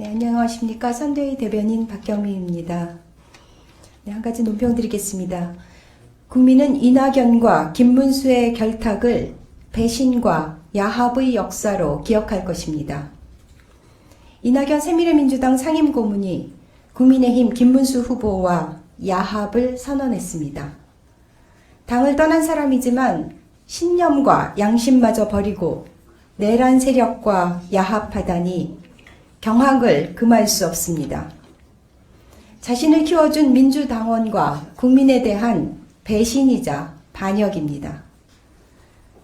네, 안녕하십니까. 선대위 대변인 박경미입니다. 네, 한 가지 논평 드리겠습니다. 국민은 이낙연과 김문수의 결탁을 배신과 야합의 역사로 기억할 것입니다. 이낙연 새미래민주당 상임고문이 국민의힘 김문수 후보와 야합을 선언했습니다. 당을 떠난 사람이지만 신념과 양심마저 버리고 내란 세력과 야합하다니 경악을 금할 수 없습니다. 자신을 키워준 민주당원과 국민에 대한 배신이자 반역입니다.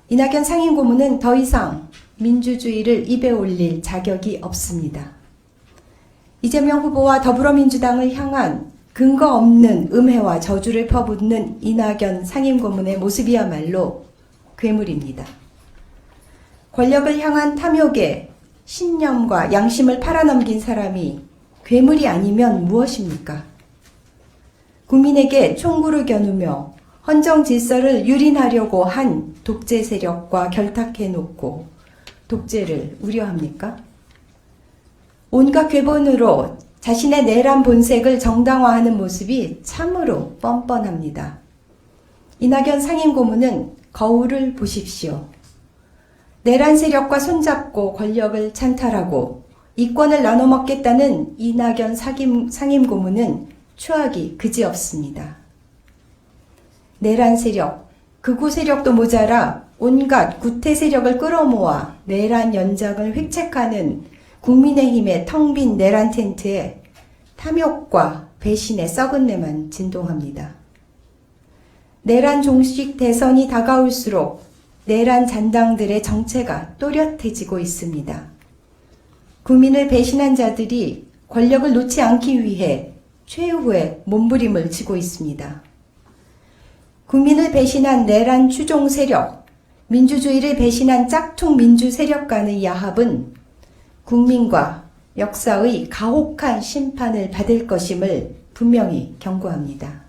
이낙연 상임고문은 더 이상 민주주의를 입에 올릴 자격이 없습니다. 이재명 후보와 더불어민주당을 향한 근거 없는 음해와 저주를 퍼붓는 이낙연 상임고문의 모습이야말로 괴물입니다. 권력을 향한 탐욕에 신념과 양심을 팔아넘긴 사람이 괴물이 아니면 무엇입니까? 국민에게 총구를 겨누며 헌정 질서를 유린하려고 한 독재 세력과 결탁해 놓고 독재를 우려합니까? 온갖 궤본으로 자신의 내란 본색을 정당화하는 모습이 참으로 뻔뻔합니다. 이낙연 상임고문은 거울을 보십시오. 내란 세력과 손잡고 권력을 찬탈하고 이권을 나눠 먹겠다는 이낙연 상임, 상임 고문은 추악이 그지없습니다. 내란 세력, 극우 세력도 모자라 온갖 구태 세력을 끌어모아 내란 연장을 획책하는 국민의힘의 텅 빈 내란 텐트에 탐욕과 배신의 썩은 내만 진동합니다. 내란 종식 대선이 다가올수록 내란 잔당들의 정체가 또렷해지고 있습니다. 국민을 배신한 자들이 권력을 놓지 않기 위해 최후의 몸부림을 치고 있습니다. 국민을 배신한 내란 추종 세력, 민주주의를 배신한 짝퉁 민주 세력 간의 야합은 국민과 역사의 가혹한 심판을 받을 것임을 분명히 경고합니다.